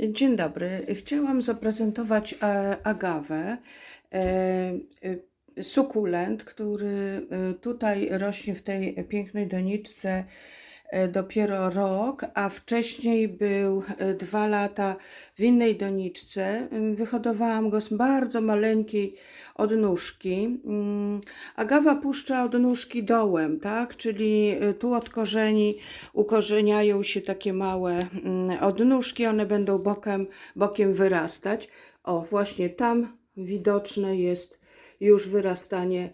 Dzień dobry. Chciałam zaprezentować e, agawę, e, e, sukulent, który tutaj rośnie w tej pięknej doniczce dopiero rok, a wcześniej był e, dwa lata w innej doniczce. Ym, Wyhodowałam go z bardzo maleńkiej odnóżki. Ym, Agawa puszcza odnóżki dołem, tak? Czyli y, tu od korzeni ukorzeniają się takie małe mm, odnóżki, one będą bokiem, bokiem wyrastać. O, właśnie tam widoczne jest już wyrastanie.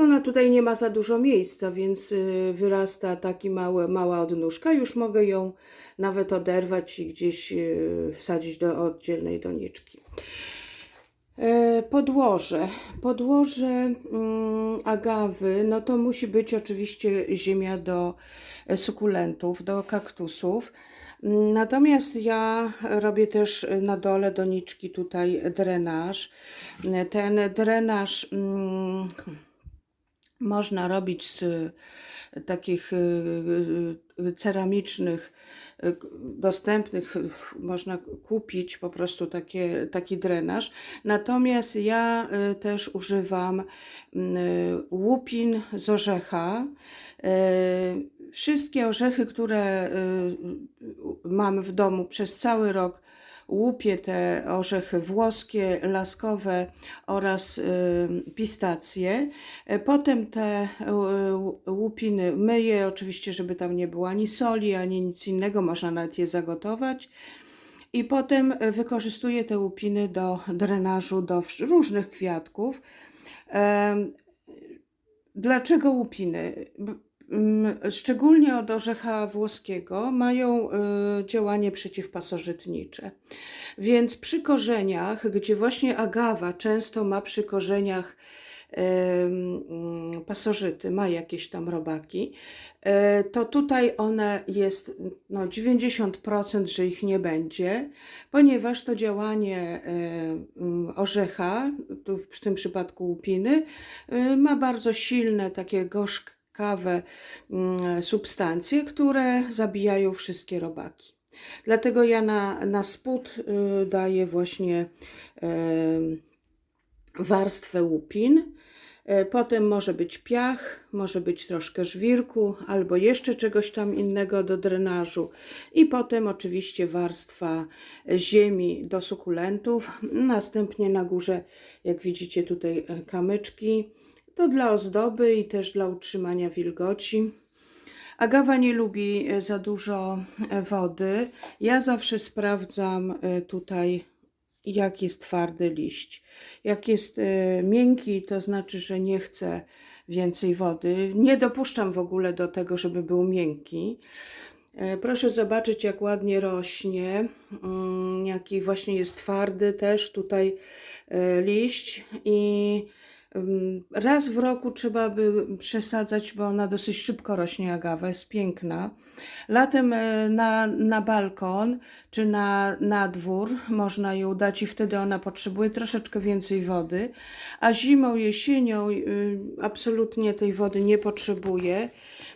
Ona tutaj nie ma za dużo miejsca, więc y, wyrasta taki małe, mała odnóżka. Już mogę ją nawet oderwać i gdzieś y, wsadzić do oddzielnej doniczki. E, Podłoże. Podłoże mm, agawy, no to musi być oczywiście ziemia do e, sukulentów, do kaktusów. Natomiast ja robię też na dole doniczki tutaj drenaż. Ten drenaż mm, można robić z takich y, y, ceramicznych, dostępnych, można kupić po prostu takie, taki drenaż. Natomiast ja też używam łupin z orzecha. Wszystkie orzechy, które mam w domu przez cały rok, łupię te orzechy włoskie, laskowe oraz y, pistacje. E, Potem te y, łupiny myję, oczywiście, żeby tam nie było ani soli, ani nic innego, można nawet je zagotować. I potem e, wykorzystuję te łupiny do drenażu do różnych kwiatków. Dlaczego łupiny? Mm, Szczególnie od orzecha włoskiego mają y, działanie przeciwpasożytnicze. Więc przy korzeniach, gdzie właśnie agawa często ma przy korzeniach mm, pasożyty, ma jakieś tam robaki, e, to tutaj one jest no 90%, że ich nie będzie, ponieważ to działanie e, mm, orzecha, w tym przypadku łupiny, y, ma bardzo silne, takie gorzkawe mm, substancje, które zabijają wszystkie robaki. Dlatego ja na, na spód y, daję właśnie warstwę łupin. E, Potem może być piach, może być troszkę żwirku, albo jeszcze czegoś tam innego do drenażu. I potem oczywiście warstwa ziemi do sukulentów. Następnie na górze, jak widzicie tutaj e, kamyczki. To dla ozdoby i też dla utrzymania wilgoci. Agawa nie lubi e, za dużo e, wody. Ja zawsze sprawdzam e, tutaj, jak jest twardy liść. Jak jest miękki, to znaczy, że nie chcę więcej wody. Nie dopuszczam w ogóle do tego, żeby był miękki. Proszę zobaczyć, jak ładnie rośnie, mm, jaki właśnie jest twardy też tutaj liść i raz w roku trzeba by przesadzać, bo ona dosyć szybko rośnie, agawa jest piękna. Latem e, na, na balkon czy na, na dwór można ją dać i wtedy ona potrzebuje troszeczkę więcej wody, a zimą, jesienią y, absolutnie tej wody nie potrzebuje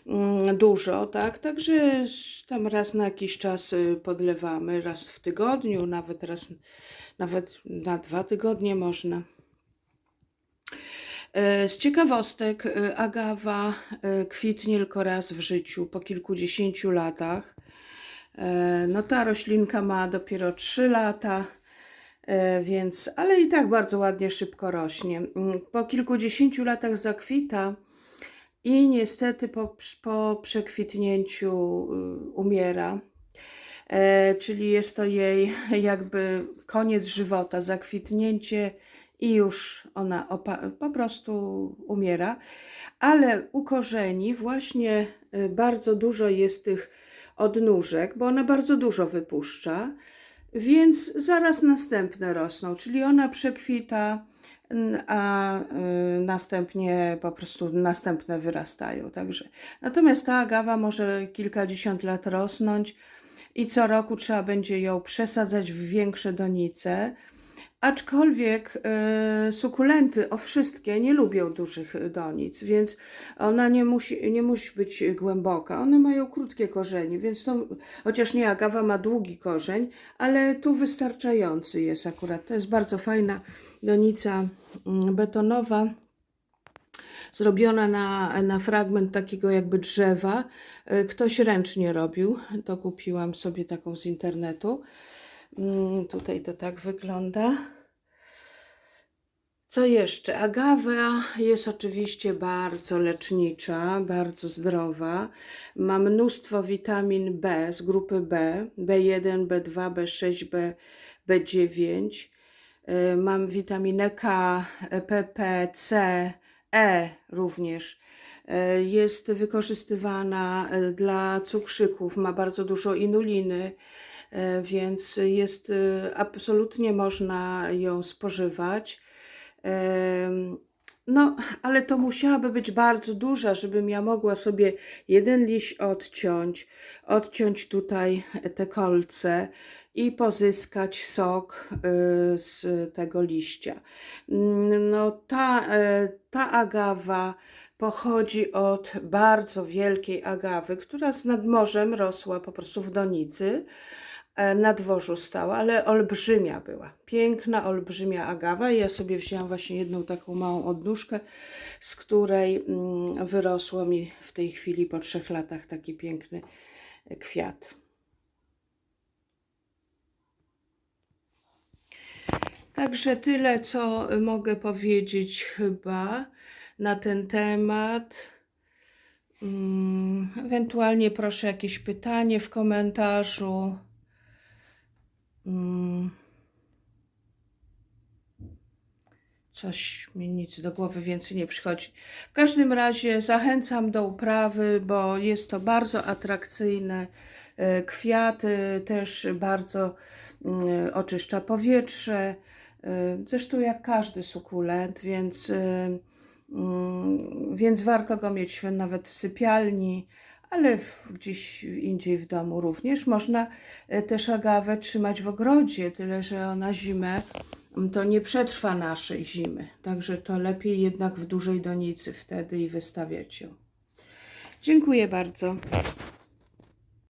mm, dużo, tak? Także tam raz na jakiś czas y, podlewamy, raz w tygodniu, nawet raz, nawet na dwa tygodnie można. E, Z ciekawostek, e, agawa e, kwitnie tylko raz w życiu, po kilkudziesięciu latach. No ta roślinka ma dopiero 3 lata, więc, ale i tak bardzo ładnie, szybko rośnie. Mm, Po kilkudziesięciu latach zakwita i niestety po, po przekwitnięciu y, umiera. Czyli jest to jej jakby koniec żywota, zakwitnięcie i już ona po prostu umiera. Ale u korzeni właśnie y, bardzo dużo jest tych odnóżek, bo ona bardzo dużo wypuszcza, więc zaraz następne rosną, czyli ona przekwita, a y, następnie po prostu następne wyrastają. Także. Natomiast ta agawa może kilkadziesiąt lat rosnąć i co roku trzeba będzie ją przesadzać w większe donice, Aczkolwiek e, sukulenty, o wszystkie, nie lubią dużych donic, więc ona nie musi, nie musi być głęboka. One mają krótkie korzenie, więc to, chociaż nie agawa ma długi korzeń, ale tu wystarczający jest akurat. To jest bardzo fajna donica mm, betonowa zrobiona na, na fragment takiego jakby drzewa. Y, Ktoś ręcznie robił, to kupiłam sobie taką z internetu. Mm, Tutaj to tak wygląda. Co jeszcze? Agawa jest oczywiście bardzo lecznicza, bardzo zdrowa. Ma mnóstwo witamin B z grupy B, B1, B2, B6, B, B9. Y, Mam witaminę K, PP, C, E również. Y, Jest wykorzystywana y, dla cukrzyków, ma bardzo dużo inuliny, więc jest y, absolutnie można ją spożywać. No, ale to musiałaby być bardzo duża, żebym ja mogła sobie jeden liść odciąć, odciąć tutaj te kolce i pozyskać sok y, z tego liścia. Mm, No, ta, e, ta agawa pochodzi od bardzo wielkiej agawy, która z nad morzem rosła po prostu w donicy e, na dworzu stała, ale olbrzymia była. Piękna, olbrzymia agawa. Ja sobie wzięłam właśnie jedną taką małą odnóżkę, z której mm, wyrosło mi w tej chwili po trzech latach taki piękny e, kwiat. Także tyle, co mogę powiedzieć chyba na ten temat. Mm, Ewentualnie proszę jakieś pytanie w komentarzu. Coś mi nic do głowy więcej nie przychodzi. W każdym razie zachęcam do uprawy, bo jest to bardzo atrakcyjne. E, Kwiaty też bardzo mm, oczyszcza powietrze. E, Zresztą jak każdy sukulent, więc, e, mm, więc warto go mieć nawet w sypialni, ale w, gdzieś indziej w domu również. Można też agawę trzymać w ogrodzie, tyle że ona zimę to nie przetrwa naszej zimy. Także to lepiej jednak w dużej donicy wtedy i wystawiać ją. Dziękuję bardzo.